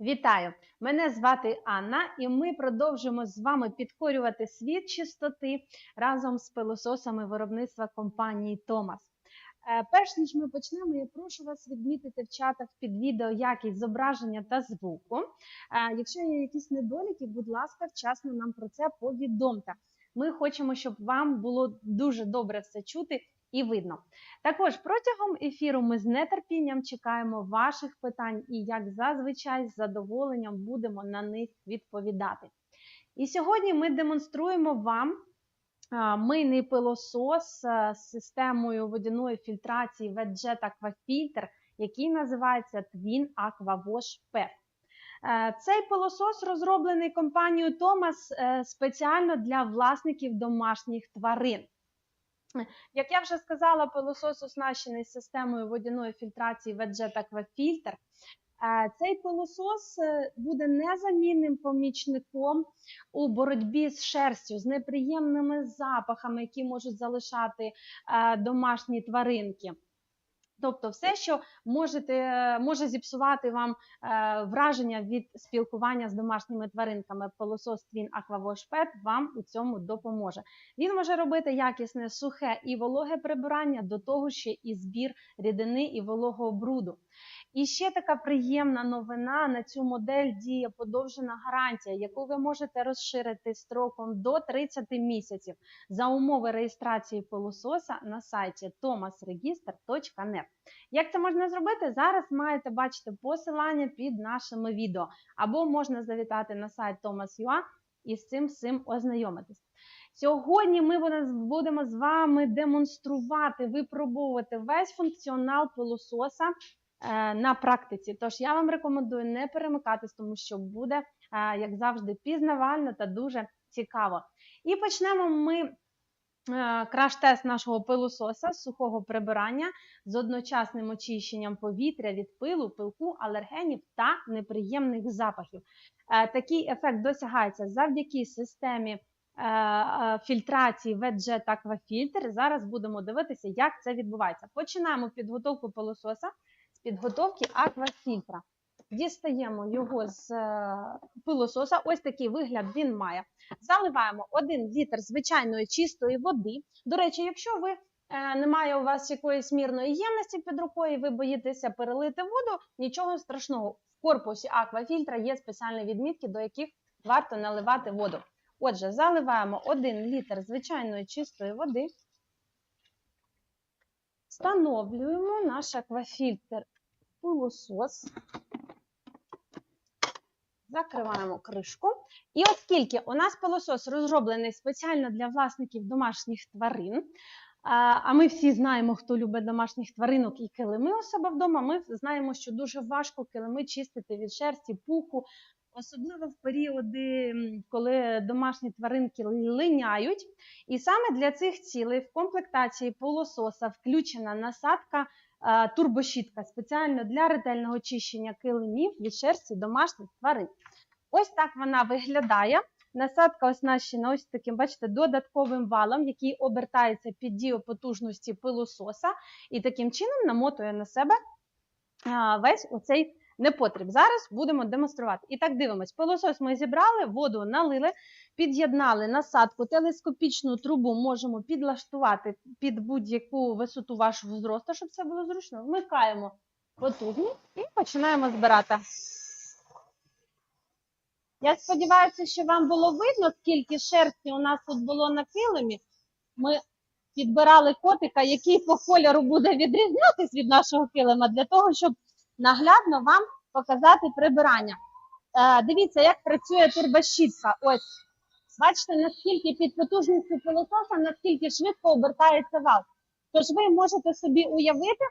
Вітаю! Мене звати Анна, і ми продовжимо з вами підкорювати світ чистоти разом з пилососами виробництва компанії Томас. Е, Перш ніж ми почнемо, я прошу вас відмітити в чатах під відео якість зображення та звуку. Е, Якщо є якісь недоліки, будь ласка, вчасно нам про це повідомте. Ми хочемо, щоб вам було дуже добре все чути і видно. Також протягом ефіру ми з нетерпінням чекаємо ваших питань і, як зазвичай, з задоволенням будемо на них відповідати. І сьогодні ми демонструємо вам мийний пилосос з системою водяної фільтрації WetJet Aquafilter, який називається Twin Aqua Wash P. Е, Цей пилосос розроблений компанією Thomas е, спеціально для власників домашніх тварин. Як я вже сказала, пилосос оснащений системою водяної фільтрації WetJet Aquafilter. Е, Цей пилосос е, буде незамінним помічником у боротьбі з шерстю, з неприємними запахами, які можуть залишати е, домашні тваринки. Тобто, все, що можете, може зіпсувати вам е, враження від спілкування з домашніми тваринками, пилосос Twin Aqua Pet вам у цьому допоможе. Він може робити якісне сухе і вологе прибирання, до того ще і збір рідини і вологого бруду. І ще така приємна новина: на цю модель діє подовжена гарантія, яку ви можете розширити строком до 30 місяців за умови реєстрації пилососа на сайті thomasregister.net. Як це можна зробити? Зараз маєте бачити посилання під нашими відео, або можна завітати на сайт Thomas.ua і з цим всім ознайомитись. Сьогодні ми будемо з вами демонструвати, випробовувати весь функціонал пилососа на практиці. Тож я вам рекомендую не перемикатись, тому що буде, е, як завжди, пізнавально та дуже цікаво. І почнемо ми е, краш-тест нашого пилососа з сухого прибирання з одночасним очищенням повітря від пилу, пилку, алергенів та неприємних запахів. Е, Такий ефект досягається завдяки системі е, е, фільтрації WetJet Aquafilter. Зараз будемо дивитися, як це відбувається. Починаємо підготовку пилососа підготовки аквафільтра. Дістаємо його з е, пилососа. Ось такий вигляд він має. Заливаємо 1 літр звичайної чистої води. До речі, якщо ви е, немає у вас якоїсь мірної ємності під рукою, ви боїтеся перелити воду, нічого страшного. В корпусі аквафільтра є спеціальні відмітки, до яких варто наливати воду. Отже, заливаємо 1 літр звичайної чистої води. Встановлюємо наш аквафільтр пилосос. Закриваємо кришку. І оскільки у нас пилосос розроблений спеціально для власників домашніх тварин, а ми всі знаємо, хто любить домашніх тваринок і килими у себе вдома, ми знаємо, що дуже важко килими чистити від шерсті, пуху, особливо в періоди, коли домашні тваринки линяють. І саме для цих цілей в комплектації пилососа включена насадка турбощітка спеціально для ретельного очищення килимів від шерсті домашніх тварин. Ось так вона виглядає. Насадка оснащена ось таким, бачите, додатковим валом, який обертається під дію потужності пилососа, і таким чином намотує на себе весь оцей непотріб. Зараз будемо демонструвати. І так дивимось. Пилосос ми зібрали, воду налили, під'єднали насадку, телескопічну трубу можемо підлаштувати під будь-яку висоту вашого зросту, щоб це було зручно. Вмикаємо потужність і починаємо збирати. Я сподіваюся, що вам було видно, скільки шерсті у нас тут було на килимі. Ми підбирали котика, який по кольору буде відрізнятись від нашого килима, для того, щоб наглядно вам показати прибирання. Е, дивіться, як працює турбощітка. Ось. Бачите, наскільки під потужністю пилососа, наскільки швидко обертається вал. Тож ви можете собі уявити,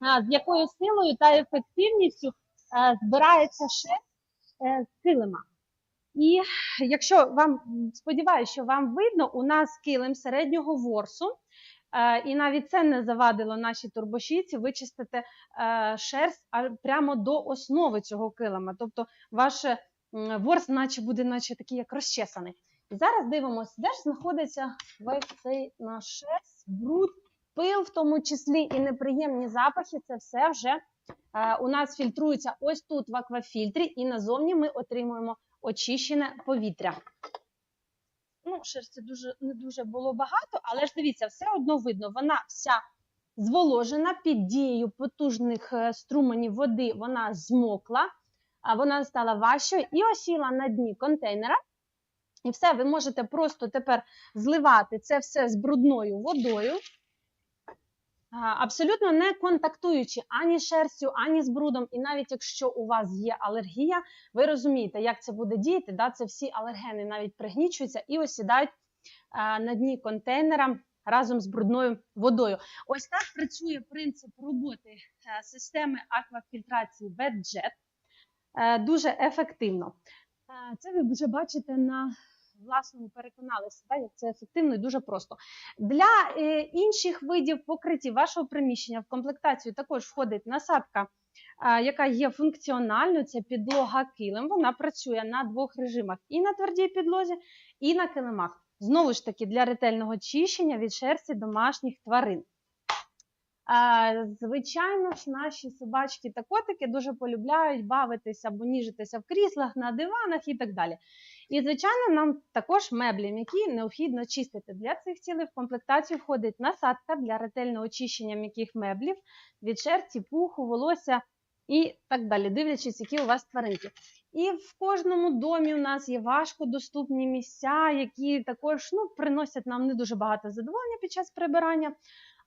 а, з якою силою та ефективністю е, збирається е, з килима. І якщо вам сподіваюся, що вам видно, у нас килим середнього ворсу, е, і навіть це не завадило нашій турбощітці вичистити е, шерсть прямо до основи цього килима. Тобто ваш м, ворс, наче буде, наче такий як розчесаний. І зараз дивимося, де ж знаходиться весь цей наш шерсть, бруд пил, в тому числі і неприємні запахи, це все вже е, у нас фільтрується ось тут в аквафільтрі, і назовні ми отримуємо очищене повітря. Ну, шерсті дуже не дуже було багато, але ж дивіться, все одно видно, вона вся зволожена під дією потужних е, струменів води, вона змокла, а вона стала важчою і осіла на дні контейнера. І все, ви можете просто тепер зливати це все з брудною водою, абсолютно не контактуючи ані шерстю, ані з брудом. І навіть якщо у вас є алергія, ви розумієте, як це буде діяти. Да? Це всі алергени навіть пригнічуються і осідають на дні контейнера разом з брудною водою. Ось так працює принцип роботи е, системи аквафільтрації WetJet. Е, Дуже ефективно. Е, Це ви вже бачите на власному переконалися, да, як це ефективно і дуже просто. Для е, інших видів покриттів вашого приміщення в комплектацію також входить насадка, е, яка є функціональною. Це підлога килим. Вона працює на двох режимах: і на твердій підлозі, і на килимах. Знову ж таки, для ретельного очищення від шерсті домашніх тварин. Е, Звичайно ж, наші собачки та котики дуже полюбляють бавитися або ніжитися в кріслах, на диванах і так далі. І, звичайно, нам також меблі м'які необхідно чистити. Для цих цілей в комплектацію входить насадка для ретельного очищення м'яких меблів від шерсті, пуху, волосся і так далі, дивлячись, які у вас тваринки. І в кожному домі у нас є важкодоступні місця, які також ну, приносять нам не дуже багато задоволення під час прибирання.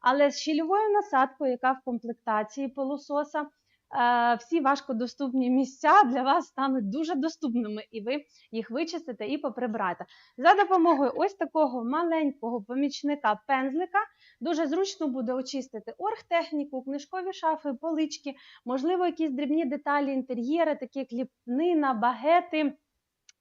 Але з щільовою насадкою, яка в комплектації пилососа, всі важкодоступні місця для вас стануть дуже доступними, і ви їх вичистите і поприбираєте. За допомогою ось такого маленького помічника пензлика дуже зручно буде очистити оргтехніку, книжкові шафи, полички, можливо, якісь дрібні деталі інтер'єри, такі як ліпнина, багети,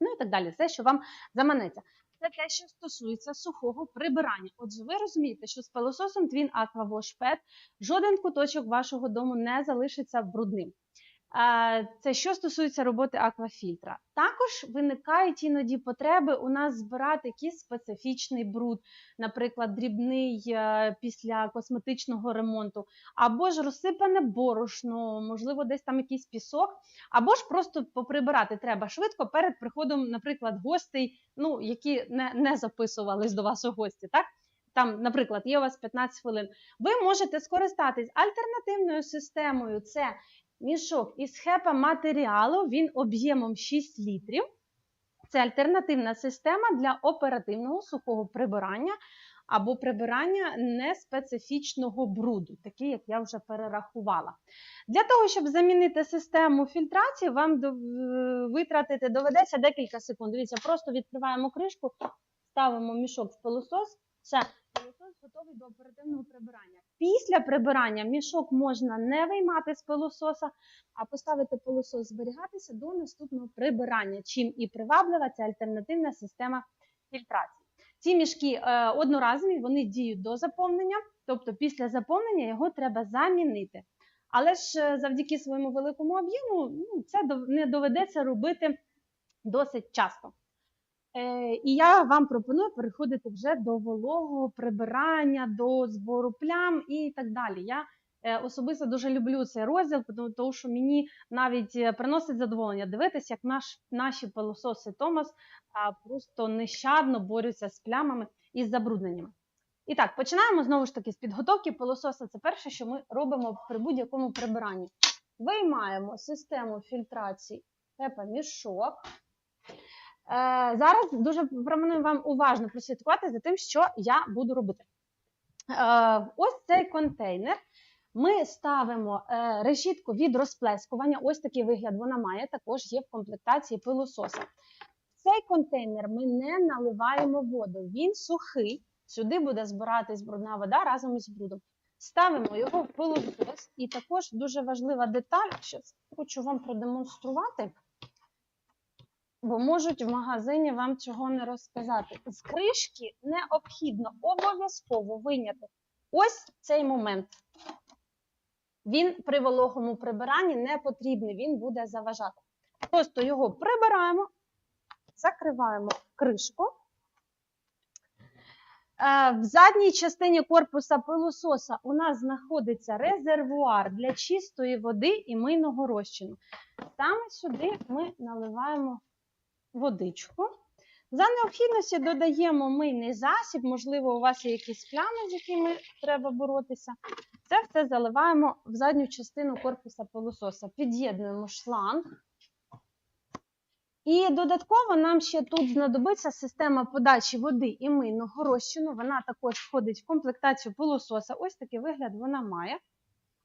ну і так далі. Все, що вам заманеться. Це те, що стосується сухого прибирання. Отже, ви розумієте, що з пилососом Twin Aqua Wash Pet жоден куточок вашого дому не залишиться брудним. Це що стосується роботи аквафільтра. Також виникають іноді потреби у нас збирати якийсь специфічний бруд, наприклад, дрібний е, після косметичного ремонту, або ж розсипане борошно, можливо, десь там якийсь пісок, або ж просто поприбирати треба швидко перед приходом, наприклад, гостей, ну, які не, не записувались до вас у гості. так? Там, наприклад, є у вас 15 хвилин. Ви можете скористатись альтернативною системою. Це мішок із хепа матеріалу, він об'ємом 6 літрів. Це альтернативна система для оперативного сухого прибирання або прибирання неспецифічного бруду, такий, як я вже перерахувала. Для того, щоб замінити систему фільтрації, вам витратити доведеться декілька секунд. Дивіться, просто відкриваємо кришку, ставимо мішок в пилосос. Все, готовий до оперативного прибирання. Після прибирання мішок можна не виймати з пилососа, а поставити пилосос зберігатися до наступного прибирання, чим і приваблива ця альтернативна система фільтрації. Ці мішки е, одноразові, вони діють до заповнення, тобто після заповнення його треба замінити. Але ж е, завдяки своєму великому об'єму ну, це не доведеться робити досить часто. Е, і я вам пропоную переходити вже до вологого прибирання, до збору плям і так далі. Я е, особисто дуже люблю цей розділ, тому- що мені навіть е, приносить задоволення дивитися, як наш, наші пилососи Томас просто нещадно борються з плямами і з забрудненнями. І так, починаємо знову ж таки з підготовки пилососа. Це перше, що ми робимо при будь-якому прибиранні. Виймаємо систему фільтрації HEPA мішок. Е, зараз дуже пропоную вам уважно прослідкувати за тим, що я буду робити. Е, ось цей контейнер. Ми ставимо е, решітку від розплескування. Ось такий вигляд вона має, також є в комплектації пилососа. В цей контейнер ми не наливаємо воду, він сухий. Сюди буде збиратись брудна вода разом із брудом. Ставимо його в пилосос. І також дуже важлива деталь, що хочу вам продемонструвати бо можуть в магазині вам цього не розказати. З кришки необхідно обов'язково виняти ось цей момент. Він при вологому прибиранні не потрібний, він буде заважати. Просто його прибираємо, закриваємо кришку. Е, В задній частині корпуса пилососа у нас знаходиться резервуар для чистої води і мийного розчину. Саме сюди ми наливаємо водичку. За необхідності додаємо мийний засіб, можливо, у вас є якісь плями, з якими треба боротися. Це все заливаємо в задню частину корпуса пилососа. Під'єднуємо шланг. І додатково нам ще тут знадобиться система подачі води і мийного розчину. Вона також входить в комплектацію пилососа. Ось такий вигляд вона має.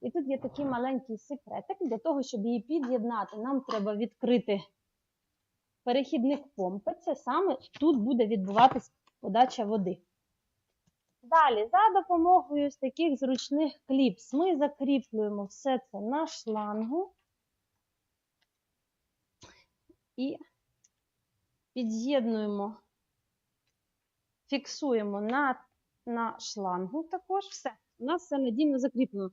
І тут є такий маленький секретик. Для того, щоб її під'єднати, нам треба відкрити перехідник помпи. Це саме тут буде відбуватись подача води. Далі, за допомогою таких зручних кліпс, ми закріплюємо все це на шлангу і під'єднуємо, фіксуємо на, на шлангу також. Все, у нас все надійно закріплено.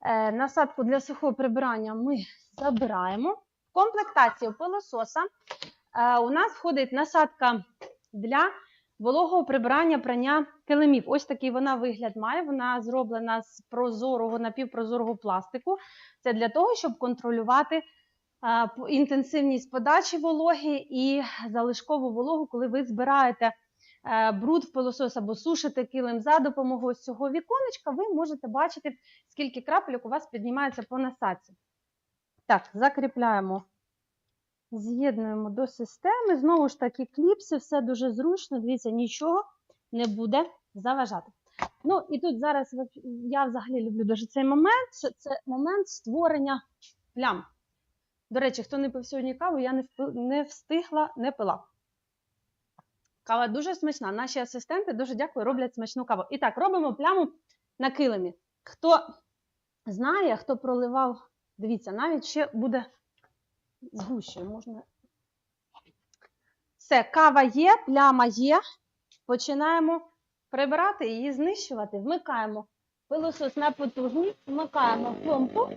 Е, насадку для сухого прибирання ми забираємо. В комплектацію пилососа у нас входить насадка для вологого прибирання прання килимів. Ось такий вона вигляд має. Вона зроблена з прозорого напівпрозорого пластику. Це для того, щоб контролювати інтенсивність подачі вологи і залишкову вологу, коли ви збираєте е, бруд в пилосос або сушите килим за допомогою цього віконечка, ви можете бачити, скільки крапельок у вас піднімається по насадці. Так, закріпляємо, з'єднуємо до системи. Знову ж таки, кліпси, все дуже зручно. Дивіться, нічого не буде заважати. Ну і тут зараз я взагалі люблю дуже цей момент. що Це момент створення плям. До речі, хто не пив сьогодні каву, я не, не встигла, не пила. Кава дуже смачна. Наші асистенти дуже дякую, роблять смачну каву. І так, робимо пляму на килимі. Хто знає, хто проливав, дивіться, навіть ще буде з гущею. Можна. Все, кава є, пляма є. Починаємо прибирати її знищувати. Вмикаємо пилосос на потужність, вмикаємо помпу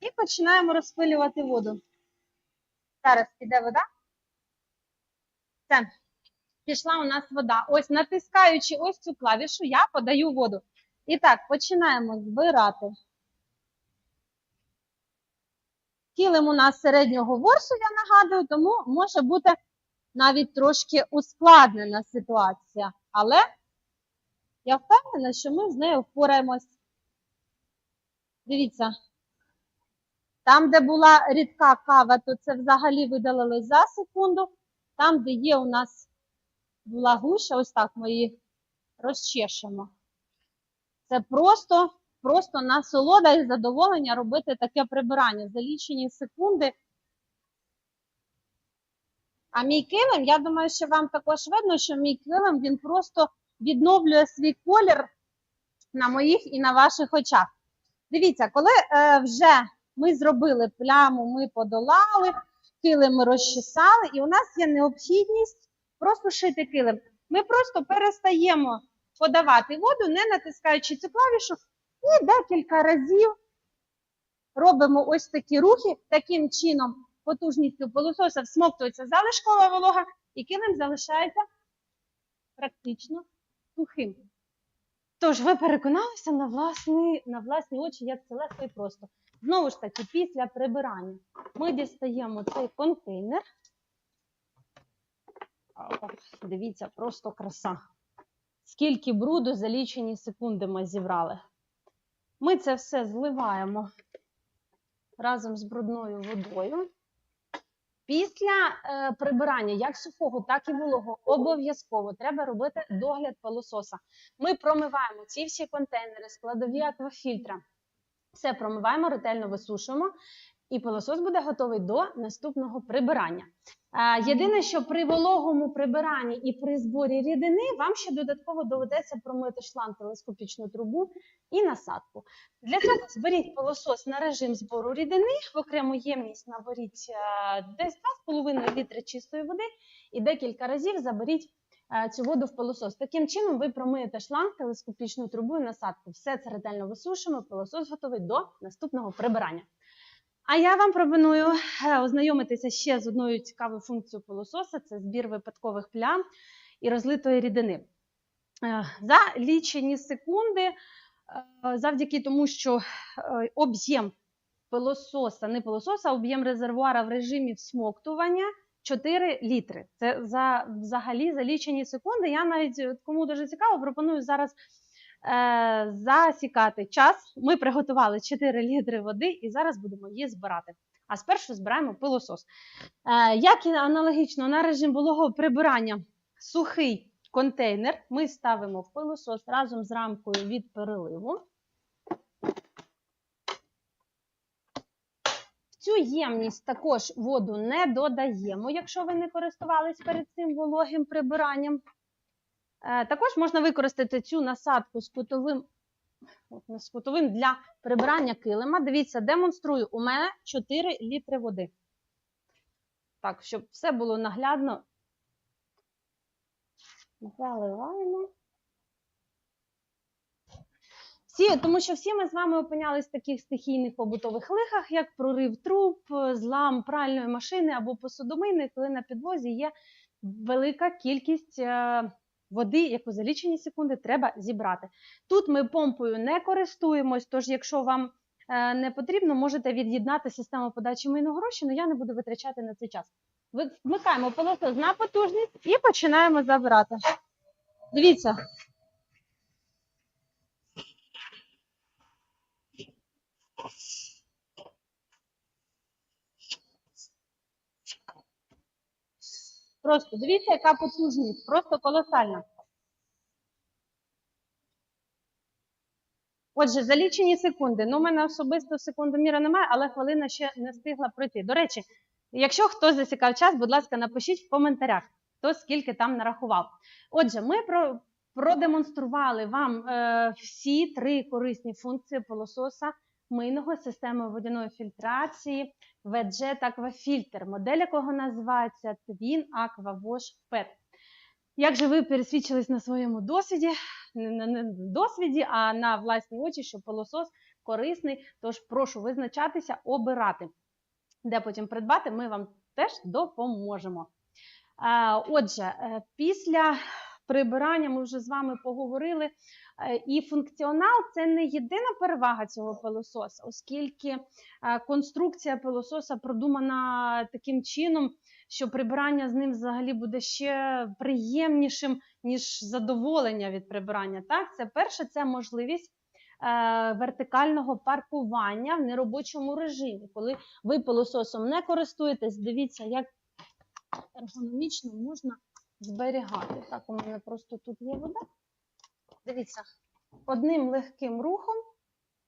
і починаємо розпилювати воду. Зараз піде вода. Все. Пішла у нас вода. Ось натискаючи ось цю клавішу, я подаю воду. І так, починаємо збирати. Килим у нас середнього ворсу, я нагадую, тому може бути навіть трошки ускладнена ситуація. Але я впевнена, що ми з нею впораємось. Дивіться, там, де була рідка кава, то це взагалі видалили за секунду. Там, де є у нас була гуща, ось так ми її розчешемо. Це просто, просто насолода і задоволення робити таке прибирання за лічені секунди. А мій килим, я думаю, що вам також видно, що мій килим він просто відновлює свій колір на моїх і на ваших очах. Дивіться, коли е, вже ми зробили пляму, ми подолали, килим ми розчесали, і у нас є необхідність просушити килим. Ми просто перестаємо подавати воду, не натискаючи цю клавішу, і декілька разів робимо ось такі рухи. Таким чином потужністю пилососа всмоктується залишкова волога, і килим залишається практично сухим. Тож, ви переконалися на власні, на власні очі, як це легко і просто. Знову ж таки, після прибирання ми дістаємо цей контейнер. О, Дивіться, просто краса. Скільки бруду за лічені секунди ми зібрали. Ми це все зливаємо разом з брудною водою. Після е, прибирання як сухого, так і вологого обов'язково треба робити догляд пилососа. Ми промиваємо ці всі контейнери, складові аквафільтра. Все промиваємо, ретельно висушуємо, і пилосос буде готовий до наступного прибирання. Єдине, що при вологому прибиранні і при зборі рідини вам ще додатково доведеться промити шланг телескопічну трубу і насадку. Для цього зберіть пилосос на режим збору рідини, в окрему ємність наберіть десь 2,5 літри чистої води і декілька разів заберіть цю воду в пилосос. Таким чином ви промиєте шланг, телескопічну трубу і насадку. Все це ретельно висушимо, пилосос готовий до наступного прибирання. А я вам пропоную е, ознайомитися ще з одною цікавою функцією пилососа це збір випадкових плям і розлитої рідини. е, за лічені секунди, е, завдяки тому, що об'єм пилососа, не пилососа, об'єм резервуара в режимі всмоктування 4 літри. Це за, взагалі за лічені секунди. Я навіть кому дуже цікаво, пропоную зараз засікати час. Ми приготували 4 літри води і зараз будемо її збирати. А спершу збираємо пилосос. Е, як і аналогічно на режим вологого прибирання сухий контейнер ми ставимо в пилосос разом з рамкою від переливу. В цю ємність також воду не додаємо, якщо ви не користувались перед цим вологим прибиранням. Е, Також можна використати цю насадку з кутовим, з кутовим для прибирання килима. Дивіться, демонструю. У мене 4 літри води. Так, щоб все було наглядно. Заливаємо. Всі, тому що всі ми з вами опинялись в таких стихійних побутових лихах, як прорив труб, злам пральної машини або посудомийної, коли на підлозі є велика кількість е, води, яку за лічені секунди треба зібрати. Тут ми помпою не користуємось, тож, якщо вам е, не потрібно, можете від'єднати систему подачі мийного але я не буду витрачати на цей час. Вмикаємо пилосос на потужність і починаємо забирати. Дивіться, Просто дивіться, яка потужність, просто колосальна. Отже, за лічені секунди. Ну, у мене особисто секундоміра немає, але хвилина ще не встигла пройти. До речі, якщо хтось засікав час, будь ласка, напишіть в коментарях, хто скільки там нарахував. Отже, ми про, продемонстрували вам е, всі три корисні функції пилососа мийного системи водяної фільтрації VG Aquafilter, модель якого називається Twin Aqua Wash PET. Як же ви пересвідчились на своєму досвіді, не досвіді, а на власні очі, що пилосос корисний, тож прошу визначатися, обирати. Де потім придбати, ми вам теж допоможемо. Е, Отже, е, після прибирання ми вже з вами поговорили. е, І функціонал це не єдина перевага цього пилососа, оскільки е, конструкція пилососа продумана таким чином, що прибирання з ним взагалі буде ще приємнішим, ніж задоволення від прибирання. Так, це перше, це можливість. е, Вертикального паркування в неробочому режимі. Коли ви пилососом не користуєтесь, дивіться, як ергономічно можна зберігати. Так, у мене просто тут є вода. Дивіться, одним легким рухом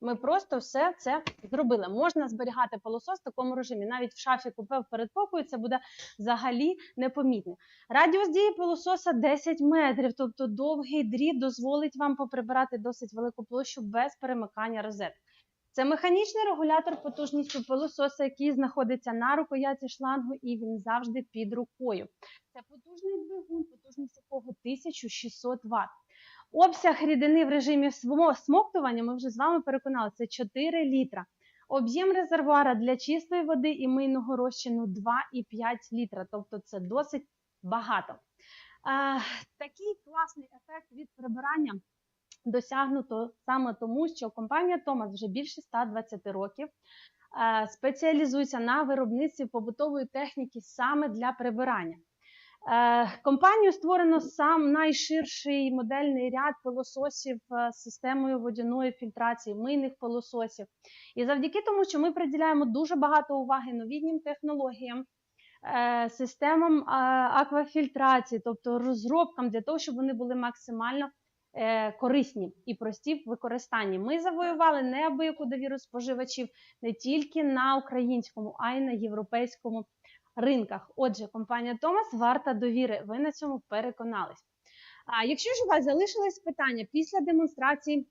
ми просто все це зробили. Можна зберігати пилосос в такому режимі. Навіть в шафі купе в передпокої це буде взагалі непомітно. Радіус дії пилососа 10 метрів, тобто довгий дріт дозволить вам поприбирати досить велику площу без перемикання розеток. Це механічний регулятор потужністю пилососа, який знаходиться на рукояті шлангу, і він завжди під рукою. Це потужний двигун, потужність якого 1600 Вт. Обсяг рідини в режимі смо- смоктування, ми вже з вами переконали, це 4 літра. Об'єм резервуара для чистої води і мийного розчину 2,5 літра, тобто це досить багато. А, такий класний ефект від прибирання досягнуто саме тому, що компанія Томас вже більше 120 років е, спеціалізується на виробництві побутової техніки саме для прибирання. Е, Компанію створено сам найширший модельний ряд пилососів е, з системою водяної фільтрації, мийних пилососів. І завдяки тому, що ми приділяємо дуже багато уваги новітнім технологіям, системам аквафільтрації, тобто розробкам для того, щоб вони були максимально корисні і прості в використанні. Ми завоювали неабияку довіру споживачів не тільки на українському, а й на європейському ринках. Отже, компанія Томас варта довіри. Ви на цьому переконались. А якщо ж у вас залишились питання після демонстрації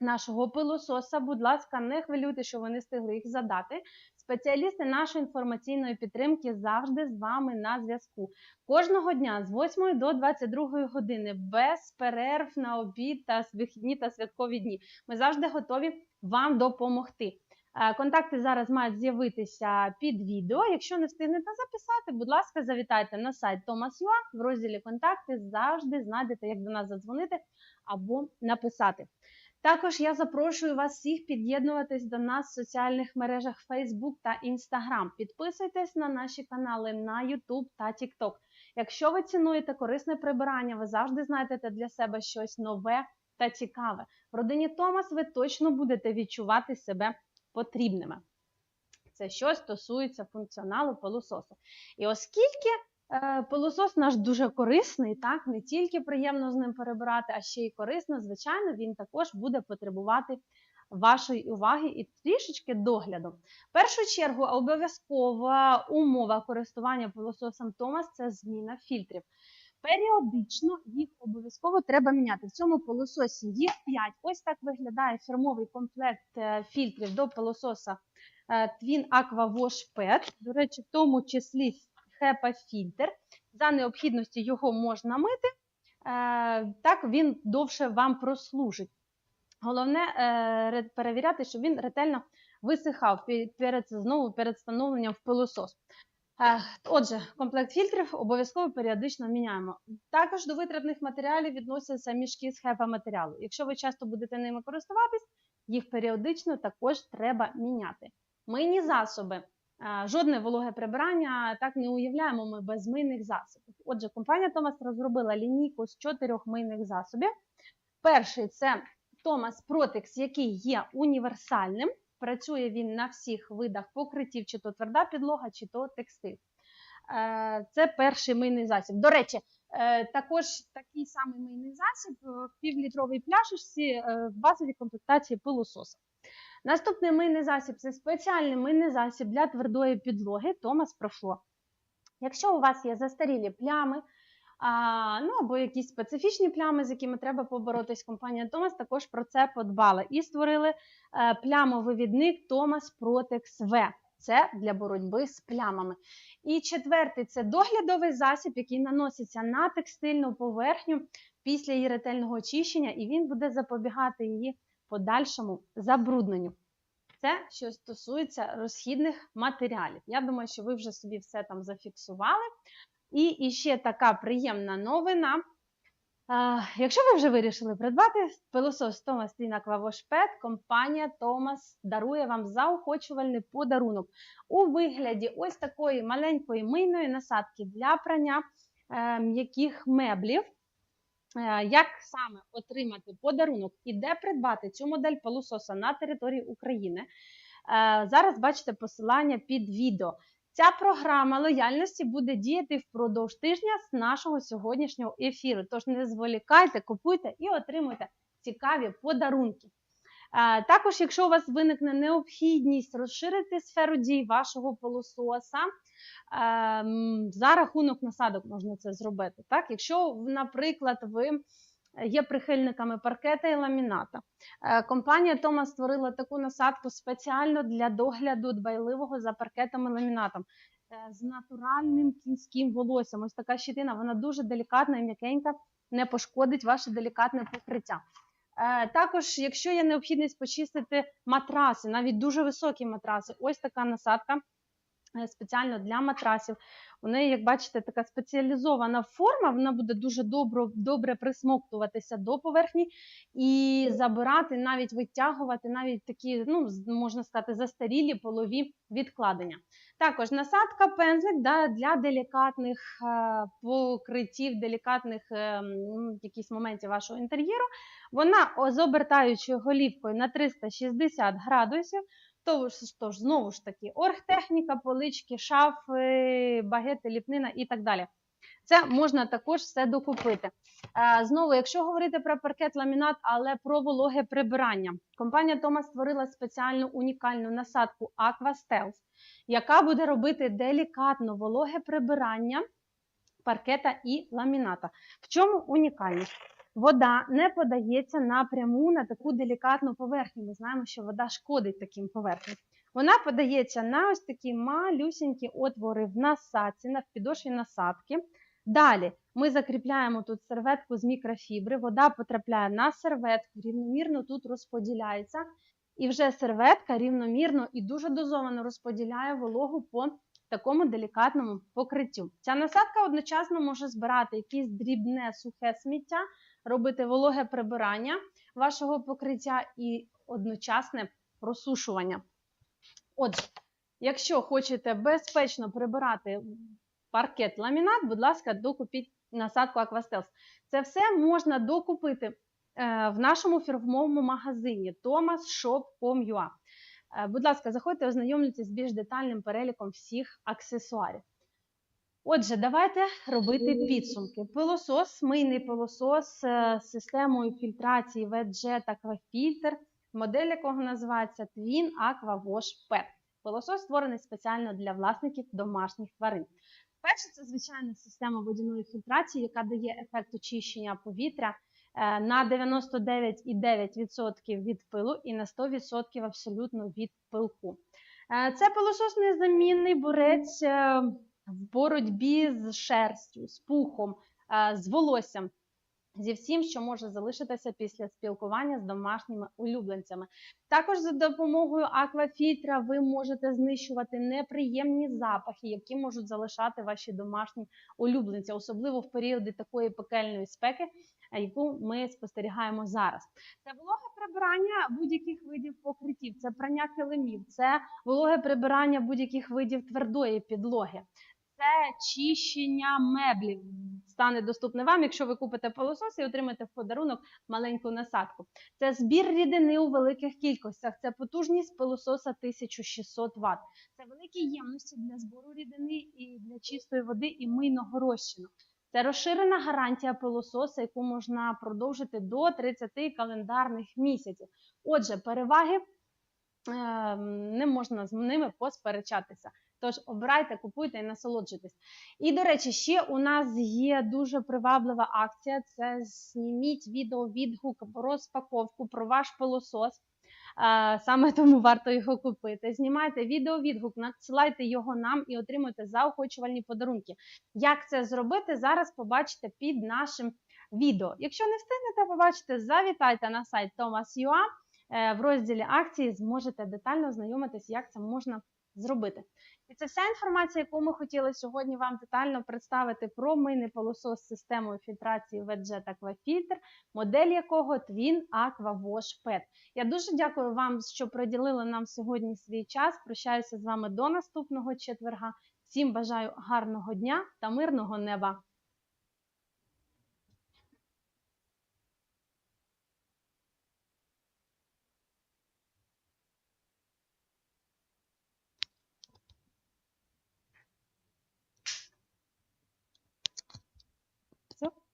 нашого пилососа, будь ласка, не хвилюйте, що ви не встигли їх задати. Спеціалісти нашої інформаційної підтримки завжди з вами на зв'язку. Кожного дня з 8 до 22 години без перерв на обід та вихідні та святкові дні. Ми завжди готові вам допомогти. Е, Контакти зараз мають з'явитися під відео. Якщо не встигнете записати, будь ласка, завітайте на сайт Thomas.ua. В розділі контакти завжди знайдете, як до нас задзвонити або написати. Також я запрошую вас всіх під'єднуватись до нас в соціальних мережах Facebook та Instagram. Підписуйтесь на наші канали на YouTube та TikTok. Якщо ви цінуєте корисне прибирання, ви завжди знайдете для себе щось нове та цікаве. В родині Томас ви точно будете відчувати себе потрібними. Це що стосується функціоналу пилососу. І оскільки пилосос наш дуже корисний, так, не тільки приємно з ним перебирати, а ще й корисно, звичайно, він також буде потребувати вашої уваги і трішечки догляду. В першу чергу, обов'язкова умова користування пилососом Томас це зміна фільтрів. Періодично їх обов'язково треба міняти. В цьому пилососі є 5. Ось так виглядає фірмовий комплект е, фільтрів до пилососа е, Twin Aqua Wash Pet. До речі, в тому числі HEPA фільтр. За необхідності його можна мити, е, так він довше вам прослужить. Головне е, перевіряти, щоб він ретельно висихав перед, знову перед встановленням в пилосос. Е, Отже, комплект фільтрів обов'язково періодично міняємо. Також до витратних матеріалів відносяться мішки з хепа матеріалу. Якщо ви часто будете ними користуватись, їх періодично також треба міняти. Мийні засоби. Е, Жодне вологе прибирання так не уявляємо ми без мийних засобів. Отже, компанія Thomas розробила лінійку з чотирьох мийних засобів. Перший це Thomas Protex, який є універсальним. Працює він на всіх видах покриттів, чи то тверда підлога, чи то текстиль. Е, Це перший мийний засіб. До речі, е, також такий самий мийний засіб в півлітровій пляшечці е, в базовій комплектації пилососа. Наступний мийний засіб це спеціальний мийний засіб для твердої підлоги Thomas Proflo. Якщо у вас є застарілі плями, а, ну або якісь специфічні плями, з якими треба поборотись, компанія Thomas також про це подбала і створили е, плямовивідник Thomas Protex V. Це для боротьби з плямами. І четвертий це доглядовий засіб, який наноситься на текстильну поверхню після її ретельного очищення, і він буде запобігати її подальшому забрудненню. Це що стосується розхідних матеріалів. Я думаю, що ви вже собі все там зафіксували. І ще така приємна новина. Якщо ви вже вирішили придбати пилосос Thomas Tina Aquawash компанія Thomas дарує вам заохочувальний подарунок у вигляді ось такої маленької мийної насадки для прання е, м'яких меблів. Е, як саме отримати подарунок і де придбати цю модель пилососа на території України? Е, зараз бачите посилання під відео. Ця програма лояльності буде діяти впродовж тижня з нашого сьогоднішнього ефіру. Тож не зволікайте, купуйте і отримуйте цікаві подарунки. Також, якщо у вас виникне необхідність розширити сферу дій вашого пилососа, за рахунок насадок можна це зробити. Так? Якщо, наприклад, ви є прихильниками паркета і ламіната. Е, компанія Thomas створила таку насадку спеціально для догляду дбайливого за паркетом і ламінатом. Е, з натуральним кінським волоссям. Ось така щитина, вона дуже делікатна і м'якенька, не пошкодить ваше делікатне покриття. Е, також, якщо є необхідність почистити матраси, навіть дуже високі матраси, ось така насадка спеціально для матрасів. У неї, як бачите, така спеціалізована форма, вона буде дуже добро, добре присмоктуватися до поверхні і забирати, навіть витягувати навіть такі, ну, можна сказати, застарілі полові відкладення. Також насадка пензлик да, для делікатних е, покриттів, делікатних е, якісь моментів вашого інтер'єру. Вона з обертаючою голівкою на 360 градусів. Тож, тож, знову ж таки, оргтехніка, полички, шафи, багети, ліпнина і так далі. Це можна також все докупити. Знову, якщо говорити про паркет ламінат, але про вологе прибирання, компанія Thomas створила спеціальну унікальну насадку Aqua яка буде робити делікатно вологе прибирання паркета і ламіната. В чому унікальність? Вода не подається напряму на таку делікатну поверхню. Ми знаємо, що вода шкодить таким поверхням. Вона подається на ось такі малюсінькі отвори в насадці, на підошві насадки. Далі ми закріпляємо тут серветку з мікрофібри, вода потрапляє на серветку, рівномірно тут розподіляється. І вже серветка рівномірно і дуже дозовано розподіляє вологу по такому делікатному покриттю. Ця насадка одночасно може збирати якесь дрібне сухе сміття, робити вологе прибирання вашого покриття і одночасне просушування. Отже, якщо хочете безпечно прибирати паркет ламінат, будь ласка, докупіть насадку Aquastels. Це все можна докупити е, в нашому фірмовому магазині thomasshop.com.ua. Е, Будь ласка, заходьте, ознайомлюйтесь з більш детальним переліком всіх аксесуарів. Отже, давайте робити підсумки. Пилосос, мийний пилосос е, з системою фільтрації WetJet Aquafilter, модель якого називається Twin Aqua Wash Pet. Пилосос створений спеціально для власників домашніх тварин. Перше, це звичайна система водяної фільтрації, яка дає ефект очищення повітря е, на 99,9% від пилу і на 100% абсолютно від пилку. Е, Це пилосос незамінний борець в боротьбі з шерстю, з пухом, з волоссям. Зі всім, що може залишитися після спілкування з домашніми улюбленцями. Також за допомогою аквафільтра ви можете знищувати неприємні запахи, які можуть залишати ваші домашні улюбленці, особливо в періоди такої пекельної спеки, яку ми спостерігаємо зараз. Це вологе прибирання будь-яких видів покриттів, це прання килимів, це вологе прибирання будь-яких видів твердої підлоги. Це чищення меблів стане доступне вам, якщо ви купите пилосос і отримаєте в подарунок маленьку насадку. Це збір рідини у великих кількостях. Це потужність пилососа 1600 Вт. Це великі ємності для збору рідини і для чистої води і мийного розчину. Це розширена гарантія пилососа, яку можна продовжити до 30 календарних місяців. Отже, переваги е, не можна з ними посперечатися. Тож обирайте, купуйте і насолоджуйтесь. І, до речі, ще у нас є дуже приваблива акція: це зніміть відео-відгук, розпаковку про ваш пилосос. Саме тому варто його купити. Знімайте відео-відгук, надсилайте його нам і отримуйте заохочувальні подарунки. Як це зробити, зараз побачите під нашим відео. Якщо не встигнете побачити, завітайте на сайт Thomas.ua. Е, В розділі акції зможете детально ознайомитись, як це можна зробити. І це вся інформація, яку ми хотіли сьогодні вам детально представити про мийний полосос з системою фільтрації VetJet Aquafilter, модель якого Twin Aqua Wash Pet. Я дуже дякую вам, що приділили нам сьогодні свій час. Прощаюся з вами до наступного четверга. Всім бажаю гарного дня та мирного неба!